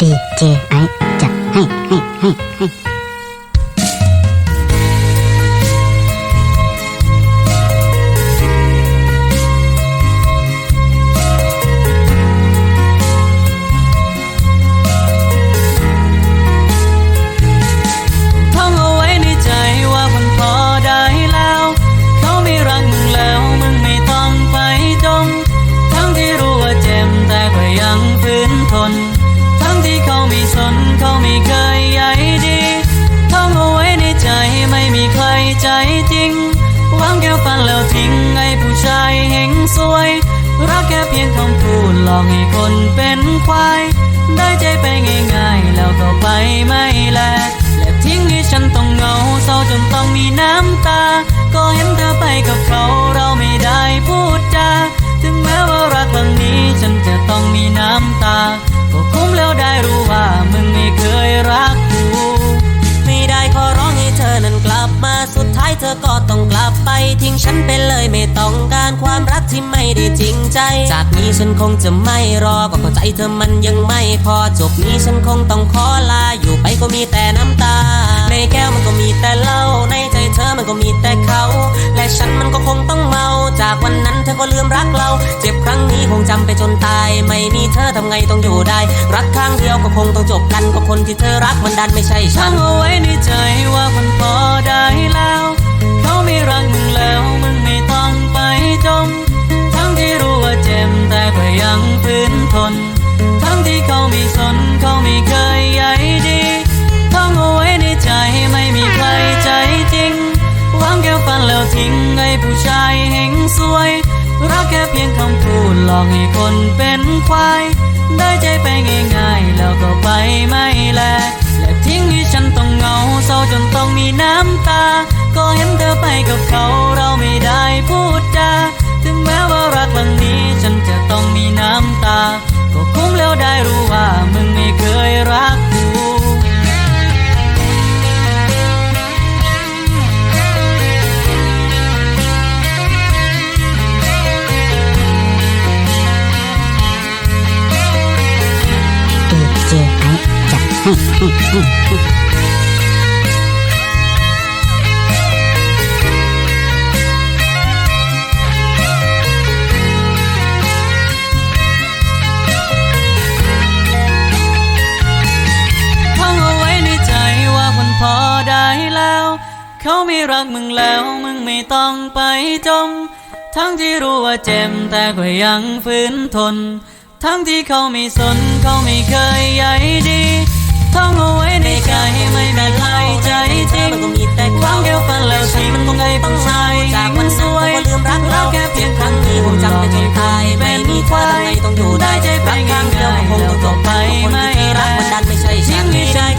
dj 爱的嘿嘿嘿嘿。 ใจจริงวางแก้วฟันแล้วทิ้งไอ้ผู้ชายเฮงสวย รักแค่เพียงคำพูดหลอกให้คนเป็นควาย ได้ใจไปง่ายๆ แล้วก็ไปไม่แลกและทิ้งให้ฉันต้องเหงาเศร้าจนต้องมีน้ำตา ก็เห็นเธอไปกับเขาเราไม่ได้พูดจาถึงแม้ว่ารักครั้งนี้ฉันจะต้องมีน้ำตา ก็คุ้ม ต้องกลับไปทิ้งฉันไปเลยไม่ต้องการความรักที่ไม่ได้จริงใจ จากนี้ฉันคงจะไม่รอก็เข้าใจเธอมันยังไม่พอจบนี้ฉันคงต้องขอลาอยู่ไปก็มีแต่น้ำตา ในแก้วมันก็มีแต่เหล้าในใจเธอมันก็มีแต่เขา และฉันมันก็คงต้องเมา จากวันนั้นเธอก็ลืมรักเรา เจ็บครั้งนี้คงจำไปจนตาย ไม่มีเธอทำไงต้องอยู่ได้ รักครั้งเดียวก็คงต้องจบกันก็คนที่เธอรักมันดันไม่ใช่ฉันเอาไว้ในใจว่ามันพอได้แล้ว แต่ก็ยังฝืนทน ทั้งที่เขาไม่สนเขาไม่เคยใยดีท่องเอาไว้ในใจไม่มีใครใจจริงวางแก้วฟันแล้วทิ้งไอ้ผู้ชายเฮงสวยรักแค่เพียงคำพูดหลอกให้คนเป็นควายได้ใจไปง่ายๆแล้วก็ไปไม่แลและทิ้งให้ฉันต้องเหงาเศร้าจนต้องมีน้ำตา ก็เห็นเธอไปกับเขาเราไม่ได้พูดจา มีน้ำตา ก็คุ้มแล้วได้รู้ว่ามึงไม่เคยรักกูเจอจัดให้ เขาไม่รักมึงแล้วมึงไม่ต้องไปจม ทั้งที่รู้ว่าเจ็บแต่ก็ยังฝืนทน ทั้งที่เขาไม่สนเขาไม่เคยใยดีท่องเอาไว้ในใจไม่มีใครใจจริงมันก็มีแต่วางแก้วฟันแล้วทิ้งมันคงไงต้องใช้จากวันสนั้นวยก็ลืมรักเราแค่เพียงคครั้รั้งงนี้นี้คคงงจำจำไปไปจจนนตาตายยไม่เป็นมีเธคอวาทำยไงต้องอยู่ได้ได้ใจไปรักครั้งเดียวก็คงต้องจบไปกันไม่คนที่เธอรักมันดันไม่ใช่ฉันทิ้งให้